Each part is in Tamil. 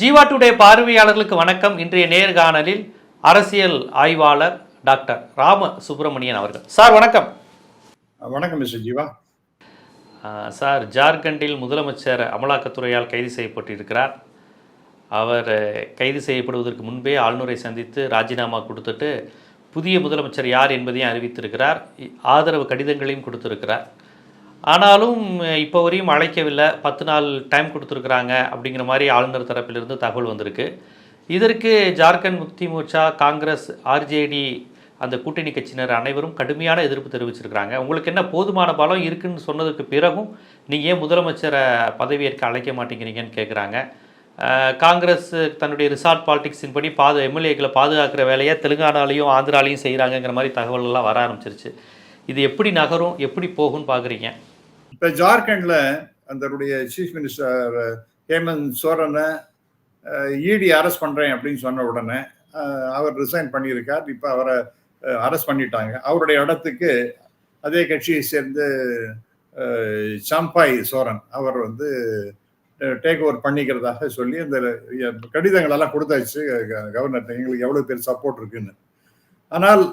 ஜீவா டுடே பார்வையாளர்களுக்கு வணக்கம். இன்றைய நேர்காணலில் அரசியல் ஆய்வாளர் டாக்டர் ராம சுப்பிரமணியன் அவர்கள். சார் வணக்கம். வணக்கம் மிஸ்டர் ஜீவா. சார் ஜார்க்கண்டில் முதலமைச்சர் அமலாக்கத்துறையால் கைது செய்யப்பட்டிருக்கிறார். அவர் கைது செய்யப்படுவதற்கு முன்பே ஆளுநரை சந்தித்து ராஜினாமா கொடுத்துட்டு புதிய முதலமைச்சர் யார் என்பதையும் அறிவித்திருக்கிறார். ஆதரவு கடிதங்களையும் கொடுத்திருக்கிறார். ஆனாலும் இப்போ வரையும் அழைக்கவில்லை. பத்து நாள் டைம் கொடுத்துருக்குறாங்க அப்படிங்கிற மாதிரி ஆளுநர் தரப்பிலிருந்து தகவல் வந்திருக்கு. இதற்கு ஜார்க்கண்ட் முக்தி மோர்ச்சா காங்கிரஸ் ஆர்ஜேடி அந்த கூட்டணி கட்சியினர் அனைவரும் கடுமையான எதிர்ப்பு தெரிவிச்சிருக்கிறாங்க. உங்களுக்கு என்ன போதுமான பலம் இருக்குன்னு சொன்னதுக்கு பிறகும் நீங்கள் ஏன் முதலமைச்சரை பதவியேற்க அழைக்க மாட்டேங்கிறீங்கன்னு கேட்குறாங்க காங்கிரஸ் தன்னுடைய ரிசார்ட் பாலிடிக்ஸின் படி பாது எம்எல்ஏக்களை பாதுகாக்கிற வேலையை தெலுங்கானாலையும் ஆந்திராலையும் செய்கிறாங்கங்கிற மாதிரி தகவல்கள்லாம் வர ஆரம்பிச்சிருச்சு. இது எப்படி நகரும் எப்படி போகும்னு பார்க்குறீங்க இப்ப ஜார்க்கண்ட்ல அதனுடைய சீஃப் மினிஸ்டர் ஹேமந்த் சோரனை இடி அரெஸ்ட் பண்றேன் அப்படின்னு சொன்ன உடனே அவர் ரிசைன் பண்ணியிருக்கார். இப்ப அவரை அரெஸ்ட் பண்ணிட்டாங்க. அவருடைய இடத்துக்கு அதே கட்சியை சேர்ந்து சம்பாய் சோரன் அவர் வந்து டேக் ஓவர் பண்ணிக்கிறதாக சொல்லி அந்த கடிதங்கள் எல்லாம் கொடுத்தாச்சு. கவர்னர் எங்களுக்கு எவ்வளவு பேர் சப்போர்ட் இருக்குன்னு. ஆனால்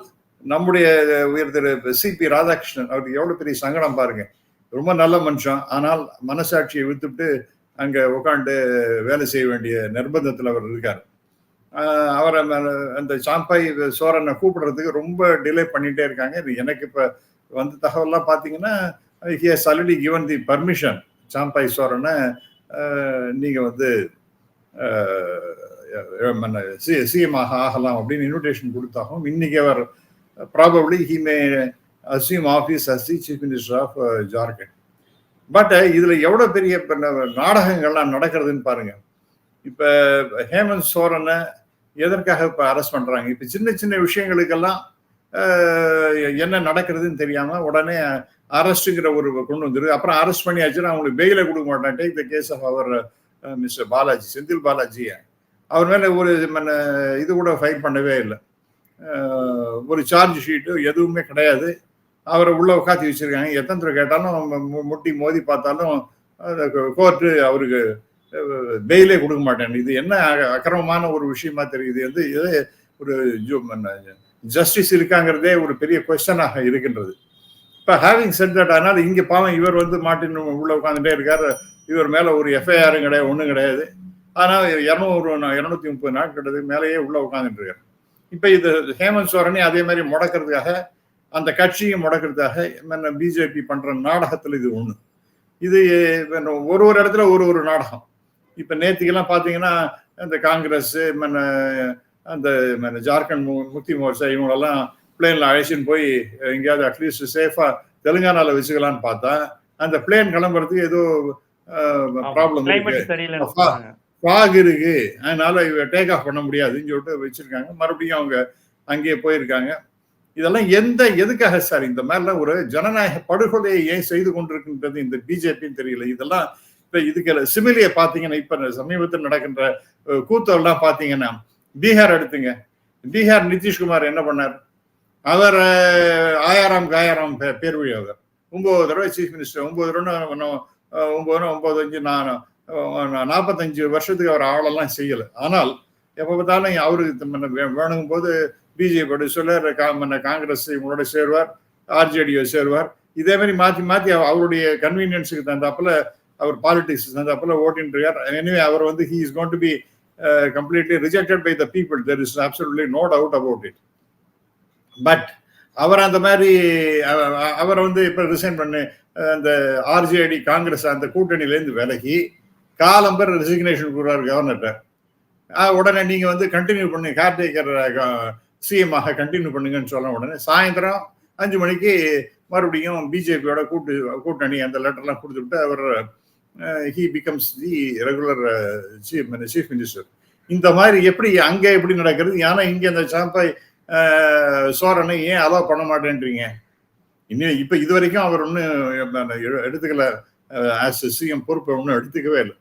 நம்முடைய உயர் திரு சிபி ராதாகிருஷ்ணன் அவருக்கு எவ்வளவு பெரிய சங்கடம் பாருங்க. ரொம்ப நல்ல மனுஷன். ஆனால் மனசாட்சியை வித்துட்டு அங்கே உட்காந்து வேலை செய்ய வேண்டிய நிர்பந்தத்தில் அவர் இருக்கார். அவரை அந்த சாம்பாய் சோரனை கூப்பிடுறதுக்கு ரொம்ப டிலே பண்ணிகிட்டே இருக்காங்க. இது எனக்கு இப்போ வந்து தகவல்லாம் பார்த்தீங்கன்னா he has already given the permission Champai சோரனை நீங்கள் வந்து சி சிஎம் ஆக ஆகலாம் அப்படின்னு இன்விடேஷன் கொடுத்தாகவும் இன்னைக்கு அவர் probably he may assume office as the chief minister of Jharkhand but இதில் எவ்வளோ பெரிய நாடகங்கள்லாம் நடக்கிறதுன்னு பாருங்க. இப்போ ஹேமந்த் சோரனை எதற்காக இப்போ அரெஸ்ட் பண்ணுறாங்க இப்போ சின்ன சின்ன விஷயங்களுக்கெல்லாம் என்ன நடக்கிறதுன்னு தெரியாமல் உடனே அரெஸ்ட்டுங்கிற ஒரு கொண்டு வந்துருக்கு. அப்புறம் அரெஸ்ட் பண்ணியாச்சுன்னா அவங்களுக்கு பெயிலை கொடுக்க மாட்டேன் டேக் த கேஸ் ஆஃப் அவர் மிஸ்டர் பாலாஜி செந்தில் பாலாஜி அவர் மேலே ஒரு மன்ன இது கூட ஃபைல் பண்ணவே இல்லை. ஒரு சார்ஜ் ஷீட்டு எதுவுமே கிடையாது. அவரை உள்ள உட்காந்து வச்சிருக்காங்க. எத்தனை தடவை கேட்டாலும் முட்டி மோதி பார்த்தாலும் கோர்ட்டு அவருக்கு பெயிலே கொடுக்க மாட்டேன். இது என்ன அக்கிரமமான ஒரு விஷயமா தெரியுது வந்து இது ஒரு ஜஸ்டிஸ் இருக்காங்கிறதே ஒரு பெரிய கொஸ்டனாக இருக்கின்றது. இப்போ ஹேவிங் செட் தட் அதனால இங்கே பாவம் இவர் வந்து மாட்டின் உள்ள உட்காந்துட்டே இருக்கார். இவர் மேலே ஒரு எஃப்ஐஆரும் கிடையாது ஒன்றும் கிடையாது. ஆனால் இரநூறு இரநூத்தி முப்பது நாட்களுக்கு மேலேயே உள்ள உட்காந்துட்டு இருக்கார். இப்போ இது ஹேமந்த் சோரனை அதே மாதிரி முடக்கிறதுக்காக அந்த கட்சியை முடக்கிறதுக்காக பிஜேபி பண்ற நாடகத்துல இது ஒண்ணு. இது ஒரு ஒரு இடத்துல ஒரு ஒரு நாடகம். இப்ப நேத்திக்கெல்லாம் பாத்தீங்கன்னா இந்த காங்கிரஸ் அந்த ஜார்க்கண்ட் முக்தி மோர்ச்சா இவங்களெல்லாம் பிளேன்ல அழைச்சின்னு போய் எங்கேயாவது அட்லீஸ்ட் சேஃபா தெலுங்கானால வச்சுக்கலாம்னு பார்த்தா அந்த பிளேன் கிளம்புறதுக்கு ஏதோ ப்ராப்ளம் இருக்கு. ஃபாக் இருக்கு. அதனால இவ டேக் ஆஃப் பண்ண முடியாதுன்னு சொல்லிட்டு வச்சிருக்காங்க. மறுபடியும் அவங்க அங்கேயே போயிருக்காங்க. இதெல்லாம் எந்த எதுக்காக சார்? இந்த மாதிரிலாம் ஒரு ஜனநாயக படுகொலையை ஏன் செய்து கொண்டிருக்கின்றது இந்த பிஜேபின்னு தெரியல. இதெல்லாம் இப்ப இதுக்கு சிமிலியை பாத்தீங்கன்னா இப்ப சமீபத்தில் நடக்கின்ற கூத்தெல்லாம் பாத்தீங்கன்னா பீகார் எடுத்துங்க. பீகார் நிதிஷ்குமார் என்ன பண்ணார்? அவர் ஆயிரம் ஆயாராம் பே- பேர் வழி அவர் ஒன்பது தடவை சீஃப் மினிஸ்டர் ஒன்பது தடவை ஒன்பது ஒன்பது அஞ்சு நான் நாற்பத்தஞ்சு வருஷத்துக்கு அவர் ஆளெல்லாம் செய்யல. ஆனால் எப்போ பார்த்தாலும் அவருக்கு தம்ம வேணுங்கும் போது பிஜேபி சொல்ல காங்கிரஸ் இவங்களோட சேருவார் ஆர்ஜேடியோ சேருவார். இதே மாதிரி மாற்றி மாற்றி அவருடைய கன்வீனியன்ஸுக்கு தந்தாப்புல அவர் பாலிடிக்ஸ் தந்தாப்புல ஓட்டின்னு எனவே அவர் வந்து he is gone to be completely rejected by the people there is absolutely no doubt about it but அவர் அந்த மாதிரி அவரை வந்து இப்போ ரிசைன் பண்ணு அந்த ஆர்ஜேடி காங்கிரஸ் அந்த கூட்டணியிலேருந்து விலகி காலம்பர் ரெசிக்னேஷன் கொடுக்குறாரு கவர்னர்கிட்ட உடனே நீங்க வந்து கண்டினியூ பண்ணி கார்டேக்கர் சிஎம் ஆக கண்டினியூ பண்ணுங்கன்னு சொல்ல உடனே சாயந்தரம் அஞ்சு மணிக்கு மறுபடியும் பிஜேபியோட கூட்டு கூட்டணி அந்த லெட்டர்லாம் கொடுத்துட்டு அவர் he becomes the regular chief chief minister இந்த மாதிரி எப்படி அங்கே எப்படி நடக்கிறது? ஏன்னா இங்கே அந்த சாம்பாய் சோரனை ஏன் அலோவ் பண்ண மாட்டேன்றீங்க? இன்னும் இப்போ இது வரைக்கும் அவர் ஒன்றும் எடுத்துக்கல ஆஸ் சிஎம் பொறுப்பை ஒன்றும் எடுத்துக்கவே இல்லை.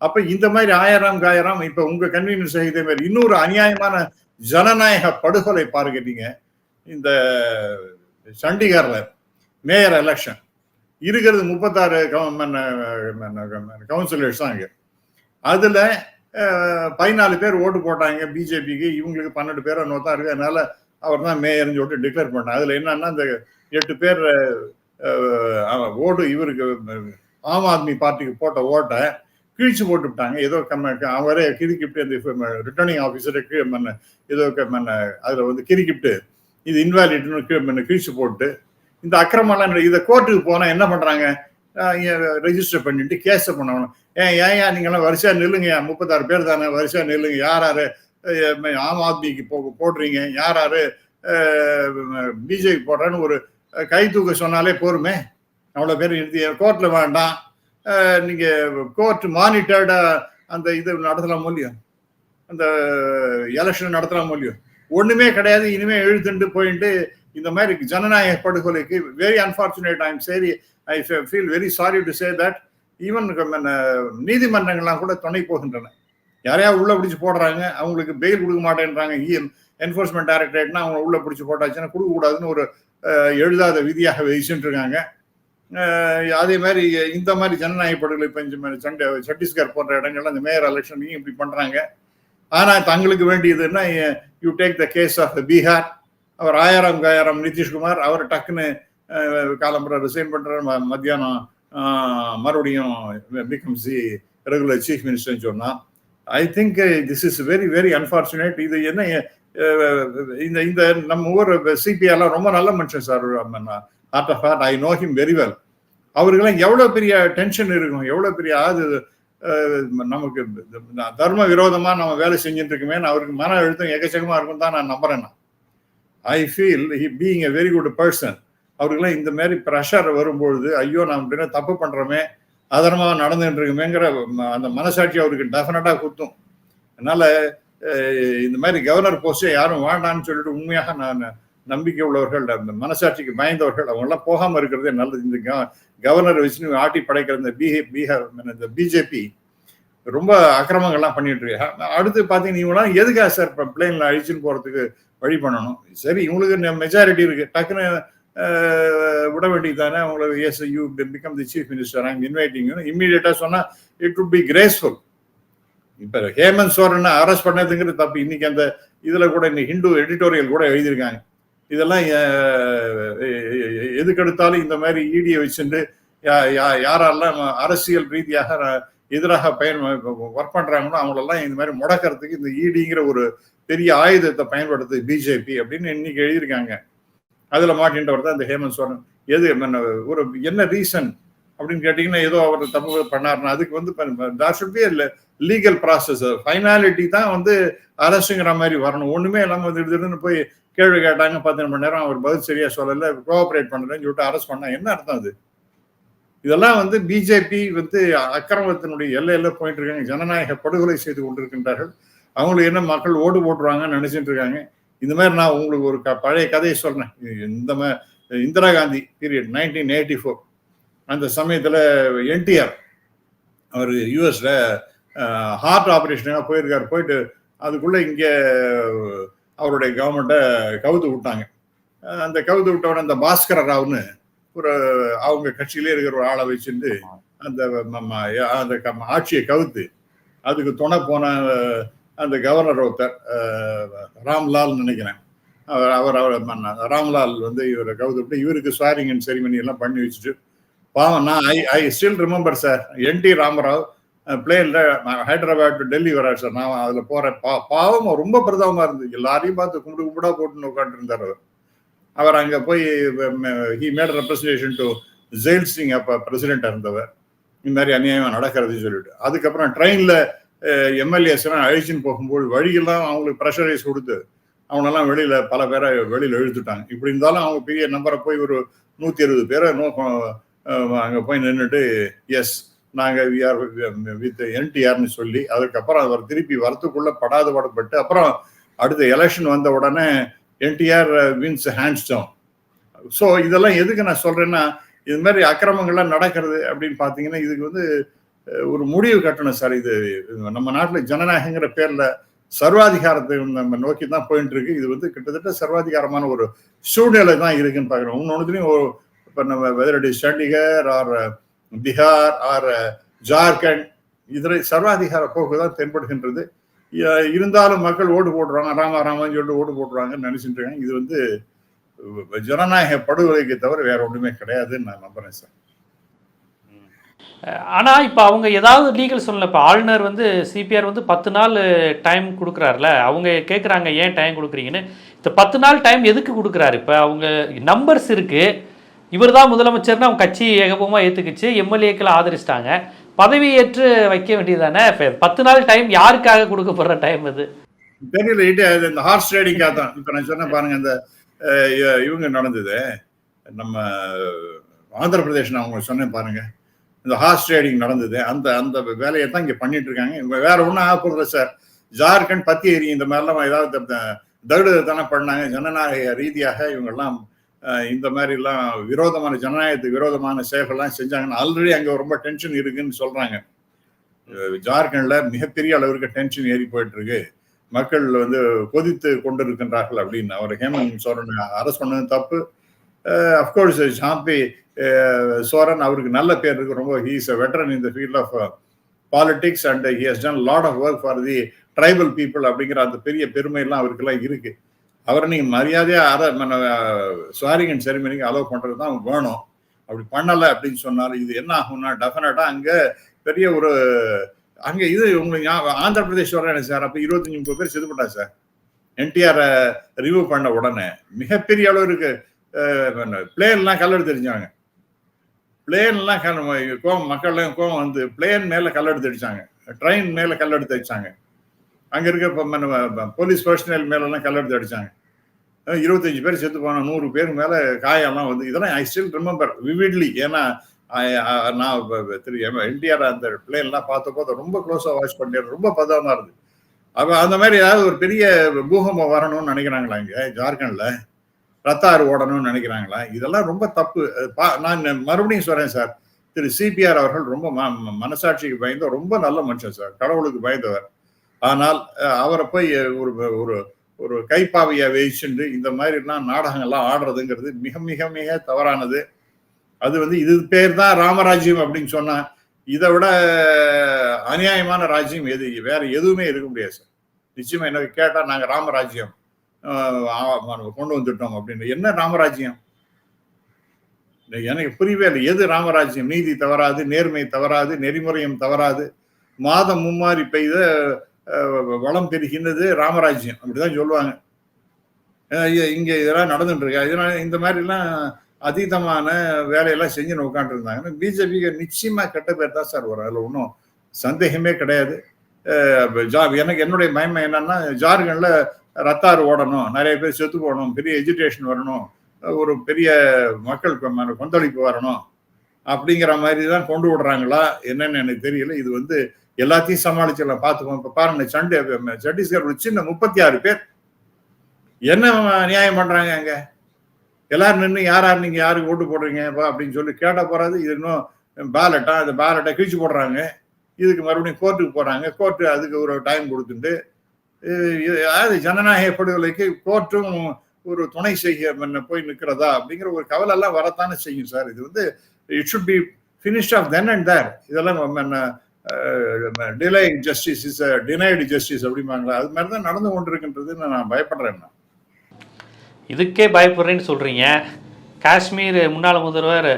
அப்போ இந்த மாதிரி ஆயிரம் காயிரம் இப்போ உங்கள் கன்வீனியன்ஸ் இதே மாதிரி இன்னொரு அநியாயமான ஜனநாயக படுகொலை பாருங்க இந்த சண்டிகர்ல மேயர் எலெக்ஷன் இருக்கிறது முப்பத்தாறு கவுன்சிலர்ஸ் தான் இங்க. அதுல பதினாலு பேர் ஓட்டு போட்டாங்க பிஜேபிக்கு. இவங்களுக்கு பன்னெண்டு பேர் நோத்தா இருக்கு. அதனால அவர் தான் மேயர்னு சொல்லிட்டு டிக்ளேர் பண்ணாங்க அதுல என்னன்னா இந்த எட்டு பேர் ஓட்டு இவருக்கு ஆம் ஆத்மி பார்ட்டிக்கு போட்ட ஓட்டை கிழிச்சு போட்டு விட்டாங்க ஏதோ கம்ம அவரே கிரிக்கிட்டு அந்த ரிட்டர்னிங் ஆஃபீஸரை ஏதோ அதில் வந்து கிரிக்கிட்டு இது இன்வாலிட்னு கிழிச்சு போட்டு இந்த அக்கிரமெல்லாம் இதை கோர்ட்டுக்கு போனால் என்ன பண்ணுறாங்க ரெஜிஸ்டர் பண்ணிட்டு கேஸை பண்ணணும். ஏன் ஏன் ஏன் நீங்களாம் வரிசையாக நில்லுங்க? முப்பத்தாறு பேர் தானே வரிசையாக நில்லுங்க. யார் யார் ஆம் ஆத்மிக்கு போ போடுறீங்க? யார் யார் பிஜேபி போடுறான்னு ஒரு கை தூக்க சொன்னாலே போருமே. அவ்வளோ பேர் நிறுத்தி கோர்ட்டில் வேண்டாம். நீங்கள் கோர்ட் மானிட்டர்டா அந்த இது நடத்தலாம் இல்லையும் அந்த எலெக்ஷன் நடத்தலாம் இல்லையும் ஒன்றுமே கிடையாது இனிமேல் எழுத்துண்டு போயிட்டு இந்த மாதிரி ஜனநாயக படுகொலைக்கு very unfortunate I'm sorry I feel very sorry to say that even நீதிமன்றங்கள்லாம் கூட துணை போகின்றன. யாரையா உள்ள பிடிச்சி போடுறாங்க அவங்களுக்கு பெயில் கொடுக்க மாட்டேன்றாங்க என்ஃபோர்ஸ்மெண்ட் டைரக்டரேட்னா அவங்க உள்ள பிடிச்சி போட்டாச்சுன்னா கொடுக்க கூடாதுன்னு ஒரு எழுதாத விதியாக வச்சுட்டு இருக்காங்க. அதே மாதிரி இந்த மாதிரி ஜனநாயக படுகொலை பஞ்சு சண்டை சத்தீஸ்கர் போன்ற இடங்கள்ல இந்த மேயர் எலெக்ஷனையும் இப்படி பண்றாங்க. ஆனா தங்களுக்கு வேண்டியதுன்னா you take the case of Bihar அவர் ஆயிரம் காயிரம் நிதிஷ்குமார் அவர் டக்குன்னு காலம்புற ரிசைன் பண்ற மத்தியானம் மறுபடியும் பிகம் சி ரெகுலர் சீஃப் மினிஸ்டர்னு சொன்னா I think this is very very unfortunate இது என்ன இந்த இந்த நம்ம ஊர் சிபிஐலாம் ரொம்ப நல்ல மனுஷன் sir heart of heart I know him very well அவருக்கெல்லாம் எவ்வளோ பெரிய டென்ஷன் இருக்கும் எவ்வளோ பெரிய அது நமக்கு தர்ம விரோதமாக நம்ம வேலை செஞ்சுட்டு இருக்குமே அவருக்கு மன அழுத்தம் எக்கச்சக்கமாக இருக்கும் தான் நான் நம்புறேன் I feel he being a very good person அவருக்கெல்லாம் இந்த மாதிரி ப்ரெஷர் வரும்பொழுது ஐயோ நாம் அப்படின்னா தப்பு பண்ணுறோமே அதரமாக நடந்துகிட்டு இருக்குமேங்கிற அந்த மனசாட்சி அவருக்கு டெஃபினட்டாக குத்தும். அதனால் இந்த மாதிரி கவர்னர் போஸ்ட்டை யாரும் வேண்டான்னு சொல்லிட்டு உண்மையாக நான் நம்பிக்கை உள்ளவர்கள் அந்த மனசாட்சிக்கு பயந்தவர்கள் அவங்கெல்லாம் போகாமல் இருக்கிறதே நல்லது. இந்த கவர்னர் வச்சு ஆட்டி படைக்கிற இந்த பிஹே பீகார் இந்த பிஜேபி ரொம்ப அக்கிரமங்கள்லாம் பண்ணிட்டு இருக்கு அடுத்து பார்த்தீங்கன்னா இவங்களாம் எதுக்காக சார் இப்போ பிளேன்ல அழிச்சுன்னு போறதுக்கு வழி பண்ணணும்? சரி இவங்களுக்கு மெஜாரிட்டி இருக்கு. டக்குன்னு விட வேண்டியது தானே உங்களுக்கு as you become the chief minister அங்கே இன்வைட்டிங் இம்மீடியட்டா சொன்னா இட் வுட் பி கிரேஸ்ஃபுல் இப்போ ஹேமந்த் சோரன் அரெஸ்ட் பண்ணதுங்கிறது தப்பு. இன்னைக்கு அந்த இதில் கூட இன்னைக்கு ஹிந்து எடிட்டோரியல் கூட எழுதியிருக்காங்க. இதெல்லாம் எதுக்கெடுத்தாலும் இந்த மாதிரி ஈடியை வச்சுட்டு யாரெல்லாம் அரசியல் ரீதியாக எதிராக பயன் ஒர்க் பண்றாங்களோ அவங்களெல்லாம் இந்த மாதிரி முடக்கிறதுக்கு இந்த ஈடிங்கிற ஒரு பெரிய ஆயுதத்தை பயன்படுத்து பிஜேபி அப்படின்னு இன்னைக்கு எழுதியிருக்காங்க. அதுல மாட்டின்றவர் தான் இந்த ஹேமந்த் சோரன். எது ஒரு என்ன ரீசன் அப்படின்னு கேட்டீங்கன்னா ஏதோ அவர் தப்பு பண்ணாருன்னா அதுக்கு வந்து that be legal process finality தான் வந்து அரசுங்கிற மாதிரி வரணும். ஒண்ணுமே இல்லாமல் வந்து திடீர்னு போய் கேள்வி கேட்டாங்க பத்து மணி நேரம் அவர் பதில் சரியா சொல்லலை கோஆப்ரேட் பண்ணலன்னு சொல்லிட்டு அரெஸ்ட் பண்ணா என்ன அர்த்தம் அது? இதெல்லாம் வந்து பிஜேபி வந்து அக்கிரமத்தினுடைய எல்லையில போயிட்டு இருக்காங்க ஜனநாயக படுகொலை செய்து கொண்டிருக்கின்றார்கள். அவங்களுக்கு என்ன மக்கள் ஓடு போட்டுருவாங்கன்னு நினைச்சிட்டு இருக்காங்க. இந்த மாதிரி நான் உங்களுக்கு ஒரு பழைய கதையை சொல்றேன். இந்த Indira Gandhi period nineteen eighty four அந்த சமயத்தில் என்டிஆர் அவர் யூஎஸில் ஹார்ட் ஆப்ரேஷனாக போயிருக்கார். போயிட்டு அதுக்குள்ளே இங்கே அவருடைய கவர்மெண்ட்டை கவுத்து விட்டாங்க. அந்த கவுத்து விட்டவன அந்த பாஸ்கர ராவ்னு ஒரு அவங்க கட்சியிலே இருக்கிற ஒரு ஆளை வச்சுட்டு அந்த அந்த ஆட்சியை கவுத்து அதுக்கு துணை போன அந்த கவர்னர் ஒருத்தர் ராம்லால் நினைக்கிறேன். அவர் அவர் அவர் ராம்லால் வந்து இவரை கவுத்து இவருக்கு ஸ்வாரிங் அண்ட் செரிமனி எல்லாம் பண்ணி வச்சுட்டு பாவம் நான் I I still remember sir N T Ramarao பிளேன்ல Hyderabad to Delhi வரார் சார். நான் அதுல போறேன். பா பாவம் ரொம்ப பிரதாபமா இருந்தது. எல்லாரையும் பார்த்து கும்பிடு கும்பிடா போட்டுன்னு உட்காந்துருந்தார் அவர். அவர் அங்க போய் he made representation to Zail Singh அப்ப பிரசிடென்டா இருந்தவர். இந்த மாதிரி அநியாயம் நடக்கிறதுன்னு சொல்லிட்டு. அதுக்கப்புறம் ட்ரெயின்ல எம்எல்ஏஸ் எல்லாம் போகும்போது வழியெல்லாம் அவங்களுக்கு ப்ரெஷரைஸ் கொடுத்து அவனெல்லாம் வெளியில பல பேரை வெளியில இழுத்துட்டாங்க. இப்படி இருந்தாலும் அவங்க பெரிய நம்பரை போய் ஒரு நூத்தி இருபது பேரை நோக்கம் அங்க போய் நின்றுட்டு எஸ் நாங்கள் விஆர் வித் என்டிஆர்னு சொல்லி அதுக்கப்புறம் அவர் திருப்பி வரத்துக்குள்ளே படாத படப்பட்டு அப்புறம் அடுத்த எலெக்ஷன் வந்த உடனே NTR wins hands down so இதெல்லாம் எதுக்கு நான் சொல்கிறேன்னா இது மாதிரி அக்கிரமங்கள்லாம் நடக்கிறது அப்படின்னு பார்த்தீங்கன்னா இதுக்கு வந்து ஒரு முடிவு கட்டணும் சார். இது நம்ம நாட்டில் ஜனநாயகங்கிற பேரில் சர்வாதிகாரத்தை நம்ம நோக்கி தான் போயிட்டு இருக்கு இது வந்து கிட்டத்தட்ட சர்வாதிகாரமான ஒரு சூழ்நிலை தான் இருக்குன்னு பார்க்குறோம் இன்னொன்றுலையும் இப்போ நம்ம whether it is Chandigarh or Bihar or Jharkhand இதில் சர்வாதிகார போக்கு தான் தென்படுகின்றது. இருந்தாலும் மக்கள் ஓட்டு போடுறாங்க ராமா ராமான்னு சொல்லிட்டு ஓட்டு போடுறாங்கன்னு நினைச்சிட்டு இருக்காங்க. இது வந்து ஜனநாயக படுகொலைக்கு தவிர வேற ஒன்றுமே கிடையாதுன்னு நான் நம்புறேன் சார். ஆனா இப்போ அவங்க ஏதாவது லீகல் சொல்லல இப்போ ஆளுநர் வந்து சிபிஆர் வந்து பத்து நாள் டைம் கொடுக்குறாருல அவங்க கேட்குறாங்க ஏன் டைம் கொடுக்குறீங்கன்னு. இந்த பத்து நாள் டைம் எதுக்கு கொடுக்குறாரு? இப்போ அவங்க நம்பர்ஸ் இருக்கு இவர் தான் முதலமைச்சர்னு அவங்க கட்சி ஏகபமாக ஏற்றுக்குச்சு எம்எல்ஏக்களை ஆதரிச்சிட்டாங்க. பதவி ஏற்று வைக்க வேண்டியதானே இப்போ பத்து நாள் டைம் யாருக்காக கொடுக்கப்படுற டைம் அது தெரியல இது இந்த ஹார்ஸ் ரைடிங்காக தான். இப்போ நான் சொன்ன பாருங்க இந்த இவங்க நடந்தது. நம்ம ஆந்திர பிரதேஷ் நான் உங்களுக்கு சொன்னேன் பாருங்க. இந்த ஹார்ஸ் ரைடிங் நடந்தது. அந்த அந்த வேலையை தான் இங்கே பண்ணிட்டு இருக்காங்க. இவங்க வேற ஒன்றும் ஆக சார். ஜார்க்கண்ட் பத்தி எரி இந்த மாதிரிலாம் ஏதாவது த- தகுடு தானே பண்ணாங்க. ஜனநாயக ரீதியாக இவங்கெல்லாம் இந்த மாதிரிலாம் விரோதமான ஜனநாயகத்துக்கு விரோதமான செயல்கள்லாம் செஞ்சாங்கன்னா ஆல்ரெடி அங்கே ரொம்ப டென்ஷன் இருக்குன்னு சொல்கிறாங்க ஜார்க்கண்டில் மிகப்பெரிய அளவிற்கு டென்ஷன் ஏறி போயிட்டுருக்கு. மக்கள் வந்து கொதித்து கொண்டிருக்கின்றார்கள் அப்படின்னு. அவர் ஹேமந்த் சோரன் அரசு பண்ணது தப்பு. அஃப்கோர்ஸ் ஷாம்பி சோரன் அவருக்கு நல்ல பேர் இருக்கு. ரொம்ப ஹீஸ் அ வெட்டரன் இந்த field of politics and he has done lot of work for the tribal people அப்படிங்கிற அந்த பெரிய பெருமையெல்லாம் அவருக்கெல்லாம் இருக்குது அவரை நீங்க மரியாதையா அர ஸ்வாரிகன் செரிமனிக்கு அலோவ் பண்ணுறது தான் வேணும். அப்படி பண்ணலை அப்படின்னு சொன்னாலும் இது என்ன ஆகும்னா டெஃபினட்டாக அங்கே பெரிய ஒரு அங்கே இது உங்களுக்கு ஆந்திர பிரதேஷ் வர சார் அப்போ இருபத்தஞ்சு முப்பது பேர் செதுப்பட்டா சார். என்டிஆரை ரிவ்யூ பண்ண உடனே. மிகப்பெரிய அளவிற்கு பிளேன்லாம் கல்லெடுத்து தெரிஞ்சாங்க பிளேன்லாம் கோவம் மக்கள்லாம் கோவம் வந்து பிளேன் மேலே கல்லெடுத்து அடித்தாங்க ட்ரெயின் மேலே கல்லெடுத்து அடிச்சாங்க அங்க இருக்க போலீஸ் பர்சனல் மேலெல்லாம் கல்லெடுத்து அடிச்சாங்க. இருபத்தஞ்சு பேர் செத்து போனோம் நூறு பேர் மேல காயெல்லாம் வந்து இதெல்லாம் ஐ ஸ்டில் ரிமெம்பர் விவிட்லி ஏன்னா நான் திரு என்டிஆர் அந்த பிளேன்லாம் பார்த்தப்போ அதை ரொம்ப க்ளோஸாக வாட்ச் பண்ணிட்டு ரொம்ப பதமாக இருந்து அப்ப அந்த மாதிரி ஏதாவது ஒரு பெரிய பூகம்பம் வரணும்னு நினைக்கிறாங்களா இங்க? ஜார்க்கண்ட்ல ரத்த ஆறு ஓடணும்னு நினைக்கிறாங்களா? இதெல்லாம் ரொம்ப தப்பு. பா- நான் மறுபடியும் சொல்றேன் சார். திரு சிபிஆர் அவர்கள் ரொம்ப ம- ம- மனசாட்சிக்கு பயந்த ரொம்ப நல்ல மனுஷன் சார். கடவுளுக்கு பயந்தவர். ஆனால் அவரை போய் ஒரு ஒரு ஒரு கைப்பாவையை வச்சுண்டு இந்த மாதிரிலாம் நாடகங்கள்லாம் ஆடுறதுங்கிறது மிக மிக மிக தவறானது. அது வந்து இது பேர் தான் ராமராஜ்யம் அப்படின்னு சொன்னா இதை விட அநியாயமான ராஜ்யம் எது? வேற எதுவுமே இருக்க முடியாது சார். நிச்சயமா எனக்கு கேட்டால் நாங்கள் ராமராஜ்யம் கொண்டு வந்துட்டோம் அப்படின்னு. என்ன ராமராஜ்யம்? எனக்கு புரியவே இல்லை. எது ராமராஜ்யம்? நீதி தவறாது நேர்மை தவறாது நெறிமுறையும் தவறாது. மாதம் மும்மாறி பெய்த வளம் பெருகினது ராமராஜ்யம். அப்படிதான் சொல்லுவாங்க. இங்கே இங்க இதெல்லாம் நடந்துட்டு இருக்கு இதனால இந்த மாதிரிலாம் அதீதமான வேலையெல்லாம் செஞ்சு உட்காந்துருந்தாங்கன்னா பிஜேபிக்கு நிச்சயமா கெட்ட பேர் தான் சார் வரும். அதுல ஒன்றும் சந்தேகமே கிடையாது. ஜா எனக்கு என்னுடைய மயமை என்னன்னா ஜார்க்கண்ட்ல ரத்தாறு ஓடணும். நிறைய பேர் செத்து போகணும். பெரிய எஜுகேஷன் வரணும். ஒரு பெரிய மக்கள் கொந்தளிப்பு வரணும். அப்படிங்கிற மாதிரி தான் கொண்டு விடுறாங்களா என்னன்னு எனக்கு தெரியல. இது வந்து எல்லாத்தையும் சமாளிச்சிடலாம் பார்த்துக்கோங்க. இப்போ பாருங்க சண்டே சத்தீஸ்கர் ஒரு சின்ன முப்பத்தி ஆறு பேர். என்ன நியாயம் பண்ணுறாங்க அங்கே? எல்லாரும் நின்று யார் யார் நீங்கள் யாருக்கு ஓட்டு போடுறீங்கப்பா அப்படின்னு சொல்லி கேட்ட போகிறது இது இன்னும் பேலட்டா அந்த பேலட்டை கிழிச்சு போடுறாங்க. இதுக்கு மறுபடியும் கோர்ட்டுக்கு போகிறாங்க கோர்ட்டு அதுக்கு ஒரு டைம் கொடுத்துட்டு இது- அதாவது ஜனநாயக படுகொலைக்கு கோர்ட்டும் ஒரு துணை செய்ய முன்ன போய் நிற்கிறதா அப்படிங்கிற ஒரு கவலை எல்லாம் வரத்தானே செய்யும் சார். இது வந்து it should be finished off then and there இதெல்லாம் delay justice is denied justice அப்படிம்பாங்களா அது மாதிரி தான் நடந்து கொண்டிருக்கின்றதுன்னு நான் பயப்படுறேன் நான். இதுக்கே பயப்படுறேன்னு சொல்கிறீங்க காஷ்மீர் முன்னாள் முதல்வர்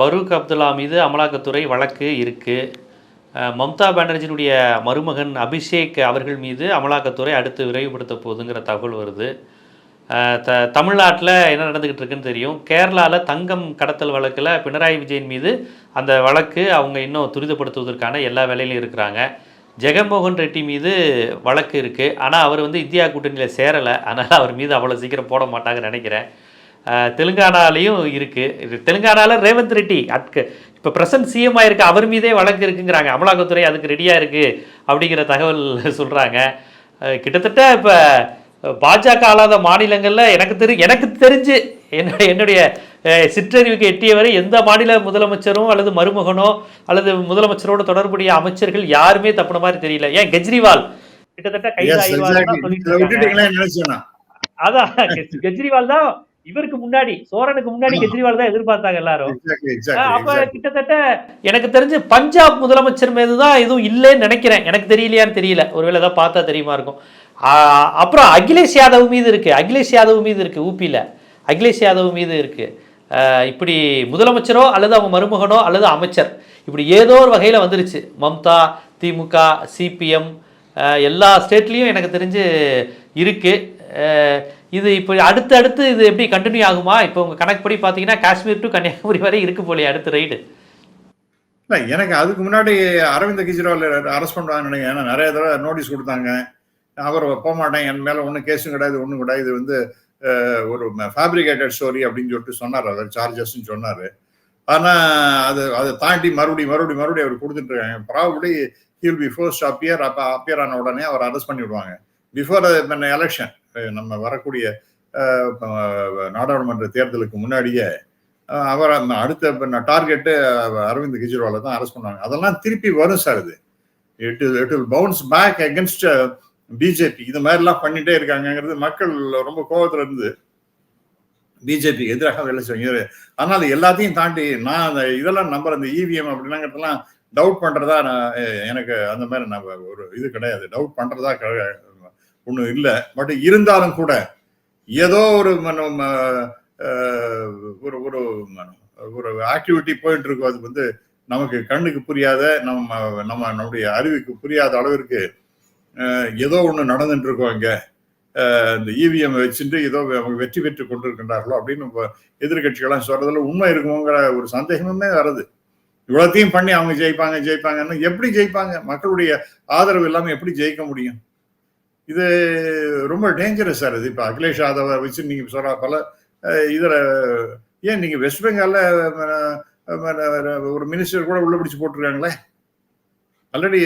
பரூக் அப்துல்லா மீது அமலாக்கத்துறை வழக்கு இருக்குது மம்தா பானர்ஜியினுடைய மருமகன் அபிஷேக் அவர்கள் மீது அமலாக்கத்துறை அடுத்து விரைவுபடுத்த போகுதுங்கிற தகவல் வருது. த தமிழ்நாட்டில் என்ன நடந்துக்கிட்டு இருக்குன்னு தெரியும். கேரளாவில் தங்கம் கடத்தல் வழக்கில் பினராயி விஜயன் மீது அந்த வழக்கு அவங்க இன்னும் துரிதப்படுத்துவதற்கான எல்லா வேலையிலும் இருக்கிறாங்க. ஜெகன்மோகன் ரெட்டி மீது வழக்கு இருக்குது ஆனால் அவர் வந்து இந்தியா கூட்டணியில் சேரலை. அதனால் அவர் மீது அவ்வளோ சீக்கிரம் போட மாட்டாங்கன்னு நினைக்கிறேன். தெலுங்கானாலையும் இருக்குது தெலுங்கானாவில் ரேவந்த் ரெட்டி அட்கு இப்போ பிரசன்ட் சிஎம் ஆகிருக்கு அவர் மீதே வழக்கு இருக்குங்கிறாங்க. அமலாக்கத்துறை அதுக்கு ரெடியாக இருக்குது அப்படிங்கிற தகவல் சொல்கிறாங்க கிட்டத்தட்ட இப்போ பாஜக ஆளாத மாநிலங்களில் எனக்கு தெரி எனக்கு தெரிஞ்சு என்ன என்னுடைய சிற்றறிவுக்கு எட்டிய வரை எந்த மாநில முதலமைச்சரும் அல்லது மருமகனோ அல்லது முதலமைச்சரோட தொடர்புடைய அமைச்சர்கள் யாருமே தப்புன மாதிரி தெரியல. ஏன் கெஜ்ரிவால்? கிட்டத்தட்ட கைது. அதான் கெஜ்- கெஜ்ரிவால் தான் இவருக்கு முன்னாடி சோரனுக்கு முன்னாடி. கெஜ்ரிவால் தான் எதிர்பார்த்தாங்க எல்லாரும். அப்ப கிட்டத்தட்ட எனக்கு தெரிஞ்சு பஞ்சாப் முதலமைச்சர் மீது தான் எதுவும் இல்லைன்னு நினைக்கிறேன். எனக்கு தெரியலையான்னு தெரியல. ஒருவேளை ஏதாவது பார்த்தா தெரியுமா இருக்கும். அப்புறம் அகிலேஷ் யாதவ் மீது இருக்குது அகிலேஷ் யாதவ் மீது இருக்குது ஊபியில் அகிலேஷ் யாதவ் மீது இருக்குது இப்படி முதலமைச்சரோ அல்லது அவங்க மருமகனோ அல்லது அமைச்சர் இப்படி ஏதோ ஒரு வகையில் வந்துருச்சு. மம்தா திமுக சிபிஎம் எல்லா ஸ்டேட்லேயும் எனக்கு தெரிஞ்சு இருக்குது இது இப்போ அடுத்து அடுத்து இது எப்படி கண்டினியூ ஆகுமா? இப்போ உங்கள் கணக்குப்படி பார்த்தீங்கன்னா காஷ்மீர் டு கன்னியாகுமரி வரை இருக்கு போலயே அடுத்த ரைடு இல்லை எனக்கு அதுக்கு முன்னாடி அரவிந்த் கெஜ்ரிவால் அரெஸ்ட் பண்ணுவாங்கன்னு நினைக்கிறேன். ஏன்னா நிறைய தடவை நோட்டீஸ் கொடுத்தாங்க. அவர் போக மாட்டேன் என் மேல ஒன்றும் கேஸும் கிடையாது ஒன்றும் கிடையாது இது வந்து ஒரு ஃபேப்ரிகேட்டட் ஸ்டோரி அப்படின்னு சொல்லிட்டு சொன்னார் அவர் சார்ஜஸ்ன்னு சொன்னார். ஆனால் அது அதை தாண்டி மறுபடியும் மறுபடியும் மறுபடியும் அவர் கொடுத்துட்டு இருக்காங்க. Probably he'll be first appear அப்போ அப்பியர் ஆன உடனே அவர் அரெஸ்ட் பண்ணி விடுவாங்க பிஃபோர் எலெக்ஷன் நம்ம வரக்கூடிய நாடாளுமன்ற தேர்தலுக்கு முன்னாடியே அவர் அந்த அடுத்த டார்கெட்டு அரவிந்த் கெஜ்ரிவாலை தான் அரெஸ்ட் பண்ணுவாங்க. அதெல்லாம் திருப்பி வரும் சார் இது. It it will bounce back against BJP இது மாதிரிலாம் பண்ணிட்டே இருக்காங்கங்கிறது மக்கள் ரொம்ப கோபத்துல இருந்து பிஜேபி எதிராக வேலை செய்வாங்க. ஆனால் எல்லாத்தையும் தாண்டி நான் அந்த இதெல்லாம் நம்புற இந்த இவிஎம் அப்படின்னாங்கிறதெல்லாம் டவுட் பண்றதா நான் எனக்கு அந்த மாதிரி நான் ஒரு இது கிடையாது. டவுட் பண்றதா ஒன்றும் இல்லை. பட் இருந்தாலும் கூட ஏதோ ஒரு ம- ஒரு ஒரு ஒரு ஆக்டிவிட்டி போயிட்டு இருக்கும். அது வந்து நமக்கு கண்ணுக்கு புரியாத நம்ம நம்ம நம்முடைய அறிவுக்கு புரியாத அளவிற்கு ஏதோ ஒன்று நடந்துட்டு இருக்கோம் இங்க இந்த இவிஎம் வச்சுட்டு ஏதோ அவங்க வெற்றி பெற்று கொண்டிருக்கின்றார்களோ அப்படின்னு நம்ம எதிர்கட்சிகள்லாம் சொல்றதுல உண்மை இருக்குமோங்கிற ஒரு சந்தேகமுமே வருது இவ்வளோத்தையும் பண்ணி அவங்க ஜெயிப்பாங்க ஜெயிப்பாங்கன்னு எப்படி ஜெயிப்பாங்க? மக்களுடைய ஆதரவு இல்லாமல் எப்படி ஜெயிக்க முடியும்? இது ரொம்ப டேஞ்சரஸ் சார் இது. இப்போ அகிலேஷ் யாதவ வச்சு நீங்க சொல்ற பல இதில் ஏன் நீங்க வெஸ்ட் பெங்காலில் ஒரு மினிஸ்டர் கூட உள்ள பிடிச்சி போட்டிருக்காங்களே? Already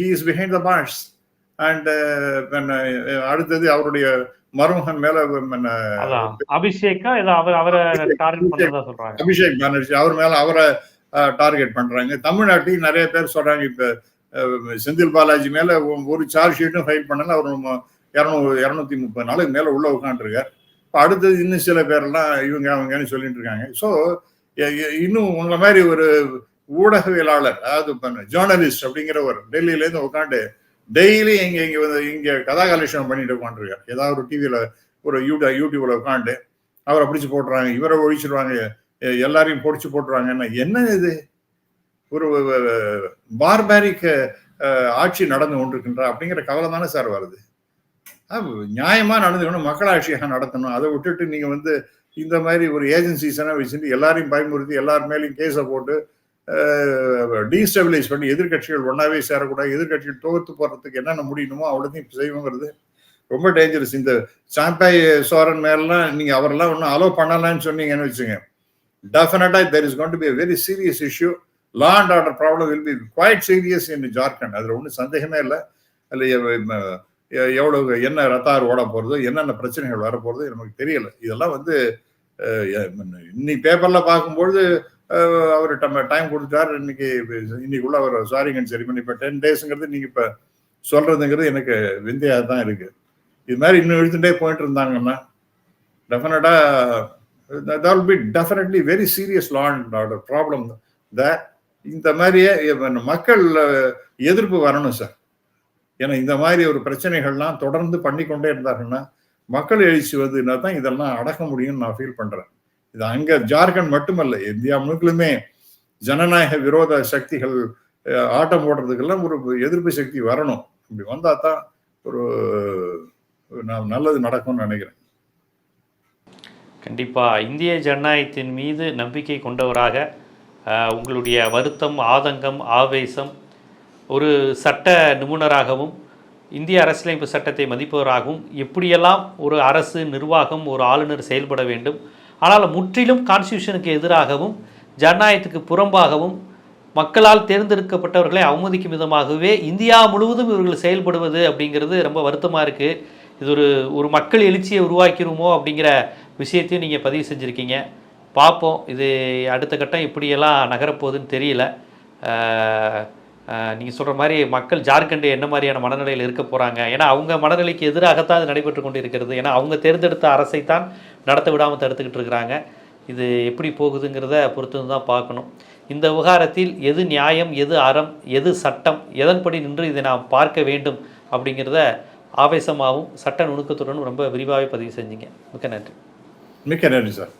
he is behind the bars and அடுத்தது அவருடைய மருமகன் மேல அபிஷேக்கா அவர் அவரை அபிஷேக் பானர்ஜி அவர் மேல அவரை டார்கெட் பண்றாங்க. தமிழ்நாட்டில் நிறைய பேர் சொல்றாங்க இப்ப செந்தில் பாலாஜி மேல ஒரு சார்ஜ் ஷீட்டும் ஃபைல் பண்ணல அவர் இரநூறு இரநூத்தி முப்பது நாளுக்கு மேல உள்ள உட்காந்துருக்கார் இப்போ அடுத்தது இன்னும் சில பேர்லாம் இவங்க அவங்கன்னு சொல்லிட்டு இருக்காங்க. ஸோ இன்னும் உங்களை மாதிரி ஒரு ஊடகவியலாளர் அதாவது ஜேர்னலிஸ்ட் அப்படிங்கிற ஒரு டெல்லியில இருந்து உட்காந்து டெய்லி இங்க இங்க வந்து இங்க கதாகாலேஷனம் பண்ணிட்டு உட்காந்துருக்காரு ஏதாவது ஒரு டிவியில ஒரு யூடியூ யூடியூப்ல உட்காந்து அவரை பிடிச்சு போட்டுறாங்க இவரை ஒழிச்சிருவாங்க எல்லாரையும் பொடிச்சு போட்டுறாங்கன்னா என்ன இது? ஒரு பார்பாரிக் ஆட்சி நடந்து கொண்டிருக்கின்ற அப்படிங்கிற கவலை தானே சார் வருது. அஹ் நியாயமா நடந்துக்கணும் மக்களாட்சியாக நடத்தணும். அதை விட்டுட்டு நீங்க வந்து இந்த மாதிரி ஒரு ஏஜென்சிஸ் எல்லாம் வச்சுட்டு எல்லாரையும் பயமுறுத்தி எல்லார் மேலேயும் கேஸை போட்டு டீஸ்டபிளைஸ் பண்ணி எதிர்க்கட்சிகள் ஒன்றாவே சேரக்கூடாது எதிர்கட்சிகள் தொகுத்து போடுறதுக்கு என்னென்ன முடியணுமோ அவ்வளோத்தையும் செய்வோங்கிறது ரொம்ப டேஞ்சரஸ் இந்த சாம்பாய் சோரன் மேலாம் நீங்கள் அவரெல்லாம் ஒன்றும் அலோவ் பண்ணலாம்னு சொன்னீங்கன்னு வச்சுங்க. டெஃபினட்டாக there is gone to be very serious issue law and order problem will be quite serious in Jharkhand அதில் ஒன்றும் சந்தேகமே இல்லை. அதில் எவ்வளோ என்ன ரத்தார் ஓட போகிறது என்னென்ன பிரச்சனைகள் வரப்போகிறது நமக்கு தெரியல. இதெல்லாம் வந்து அஹ், பேப்பரில் இன்னைக்கு பார்க்கும்பொழுது அவர் அவர் டைம் கொடுத்துட்டார். இன்னைக்கு இன்னைக்குள்ள அவர் சாரிங்கன்னு சரி பண்ணி இப்போ டென் டேஸுங்கிறது நீங்க இப்ப சொல்றதுங்கிறது எனக்கு விந்தையாக தான் இருக்கு. இது மாதிரி இன்னும் இழுத்துட்டே போயிட்டு இருந்தாங்கன்னா டெஃபினட்டா that'll be be very serious serious law and order இந்த மாதிரியே மக்கள் எதிர்ப்பு வரணும் சார் ஏன்னா இந்த மாதிரி ஒரு பிரச்சனைகள்லாம் தொடர்ந்து பண்ணிக்கொண்டே இருந்தாருன்னா மக்கள் எழுச்சி வந்ததுன்னா தான் இதெல்லாம் அடக்க முடியும்னு நான் ஃபீல் பண்றேன். இது அங்க ஜார்க்கண்ட் மட்டுமல்ல இந்தியா முழுக்கலுமே ஜனநாயக விரோத சக்திகள் ஆட்டம் போடுறதுக்கெல்லாம் ஒரு எதிர்ப்பு சக்தி வரணும். அப்படி வந்தா தான் ஒரு நாம் நல்லது நடக்கும்னு நினைக்கிறேன். கண்டிப்பாக இந்திய ஜனநாயகத்தின் மீது நம்பிக்கை கொண்டவராக உங்களுடைய வருத்தம் ஆதங்கம் ஆவேசம் ஒரு சட்ட நிபுணராகவும் இந்திய அரசியலமைப்பு சட்டத்தை மதிப்பவராகவும் எப்படியெல்லாம் ஒரு அரசு நிர்வாகம் ஒரு ஆளுநர் செயல்பட வேண்டும் ஆனால் முற்றிலும் கான்ஸ்டியூஷனுக்கு எதிராகவும் ஜனநாயகத்துக்கு புறம்பாகவும் மக்களால் தேர்ந்தெடுக்கப்பட்டவர்களை அவமதிக்கும் விதமாகவே இந்தியா முழுவதும் இவர்கள் செயல்படுவது அப்படிங்கிறது ரொம்ப வருத்தமாக இருக்குது இது ஒரு ஒரு மக்கள் எழுச்சியை உருவாக்கிடுமோ அப்படிங்கிற விஷயத்தையும் நீங்கள் பதிவு செஞ்சுருக்கீங்க. பார்ப்போம் இது அடுத்த கட்டம் இப்படியெல்லாம் நகரப்போகுதுன்னு தெரியல. நீங்கள் சொல்கிற மாதிரி மக்கள் ஜார்க்கண்டு என்ன மாதிரியான மனநிலையில் இருக்க போகிறாங்க ஏன்னா அவங்க மனநிலைக்கு எதிராகத்தான் அது நடைபெற்று கொண்டு இருக்கிறது ஏன்னா அவங்க தேர்ந்தெடுத்த அரசை தான் நடத்த விடாமல் தடுத்துக்கிட்டு இருக்கிறாங்க. இது எப்படி போகுதுங்கிறத பொறுத்து தான் பார்க்கணும். இந்த விவகாரத்தில் எது நியாயம் எது அறம் எது சட்டம் எதன்படி நின்று இதை நாம் பார்க்க வேண்டும் அப்படிங்கிறத ஆவேசமாகவும் சட்ட நுணுக்கத்துடனும் ரொம்ப விரிவாகவே பதிவு செஞ்சீங்க. மிக்க நன்றி. மிக்க நன்றி சார்.